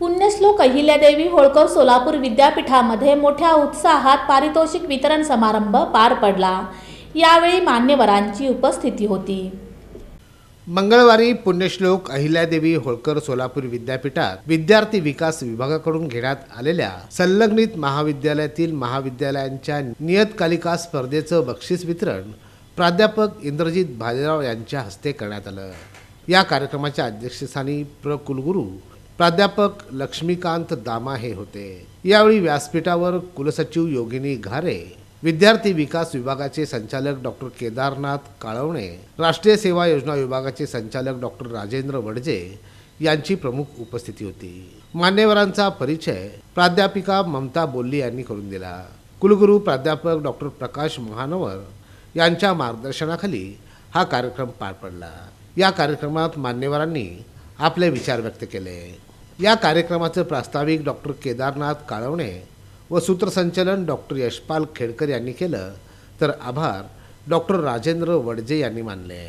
पुण्यश्लोक अहिल्यादेवी होळकर सोलापूर विद्यापीठामध्ये मोठ्या उत्साहात पारितोषिक वितरण समारंभ पार पडला. यावेळी मान्यवरांची उपस्थिती होती. मंगळवारी पुण्यश्लोक अहिल्यादेवी होळकर सोलापूर विद्यापीठात विद्यार्थी विकास विभागाकडून घेण्यात आलेल्या संलग्नित महाविद्यालयातील महाविद्यालयांच्या नियतकालिका स्पर्धेचं बक्षीस वितरण प्राध्यापक इंद्रजित भालेराव यांच्या हस्ते करण्यात आलं. या कार्यक्रमाच्या अध्यक्षस्थानी प्र कुलगुरू प्राध्यापक लक्ष्मीकांत दामा हे होते. यावेळी व्यासपीठावर कुलसचिव योगिनी घारे विद्यार्थी विकास विभागाचे संचालक डॉक्टर केदारनाथ काळवणे राष्ट्रीय सेवा योजना विभागाचे संचालक डॉक्टर राजेंद्र वडजे यांची प्रमुख उपस्थिती होती. मान्यवरांचा परिचय प्राध्यापिका ममता बोल्ली यांनी करून दिला. कुलगुरू प्राध्यापक डॉक्टर प्रकाश महानवर यांच्या मार्गदर्शनाखाली हा कार्यक्रम पार पडला. या कार्यक्रमात मान्यवरांनी आपले विचार व्यक्त केले. या कार्यक्रमाचे प्रास्ताविक डॉक्टर केदारनाथ काळवणे व सूत्रसंचलन डॉक्टर यशपाल खेडकर यांनी केलं तर आभार डॉक्टर राजेंद्र वडजे यांनी मानले.